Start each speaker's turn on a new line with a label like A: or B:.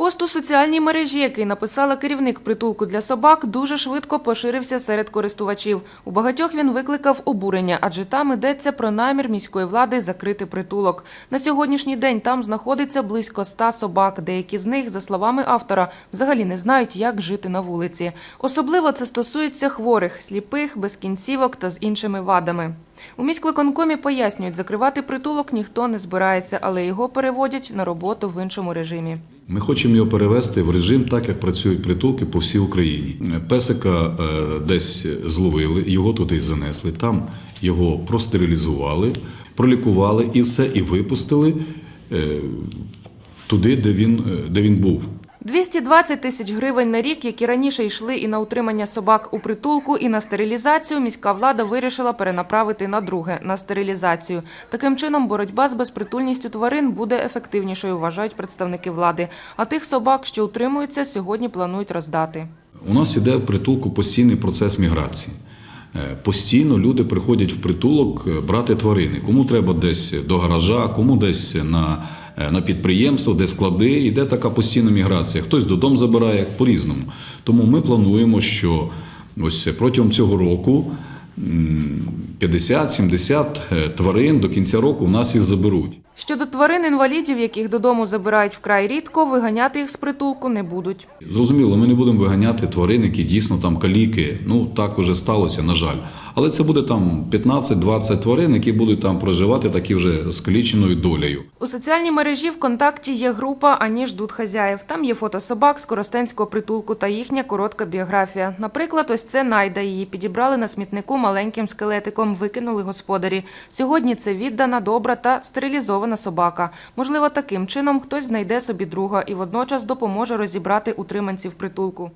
A: Пост у соціальній мережі, який написала керівник притулку для собак, дуже швидко поширився серед користувачів. У багатьох він викликав обурення, адже там йдеться про намір міської влади закрити притулок. На сьогоднішній день там знаходиться близько ста собак. Деякі з них, за словами автора, взагалі не знають, як жити на вулиці. Особливо це стосується хворих, сліпих, без кінцівок та з іншими вадами. У міськвиконкомі пояснюють, закривати притулок ніхто не збирається, але його переводять на роботу в іншому режимі.
B: Ми хочемо його перевести в режим, так як працюють притулки по всій Україні. Песика е, десь зловили, його туди занесли, там його простерилізували, пролікували і все, і випустили е, туди, де він, е, де він був.
A: 220 тисяч гривень на рік, які раніше йшли і на утримання собак у притулку, і на стерилізацію, міська влада вирішила перенаправити на друге – на стерилізацію. Таким чином, боротьба з безпритульністю тварин буде ефективнішою, вважають представники влади. А тих собак, що утримуються, сьогодні планують роздати.
B: У нас іде в притулку постійний процес міграції. Е, Постійно люди приходять в притулок е, брати тварини. Кому треба десь до гаража, кому десь на, е, на підприємство, де склади. Іде така постійна міграція. Хтось додому забирає по-різному. Тому ми плануємо, що ось протягом цього року 50-70 е, тварин до кінця року в нас їх заберуть.
A: Щодо тварин-інвалідів, яких додому забирають вкрай рідко, виганяти їх з притулку не будуть.
B: Зрозуміло, ми не будемо виганяти тварин, які дійсно там каліки. Ну так уже сталося, на жаль. Але це буде там 15-20 тварин, які будуть там проживати такі вже з каліченою долею.
A: У соціальній мережі ВКонтакті є група «Ані ждуть хазяїв». Там є фото собак з Коростенського притулку та їхня коротка біографія. Наприклад, ось це Найда. Її підібрали на смітнику маленьким скелетиком, викинули господарі. Сьогодні це віддана, добра та стерилізована собака. Можливо, таким чином хтось знайде собі друга і водночас допоможе розібрати утриманців притулку.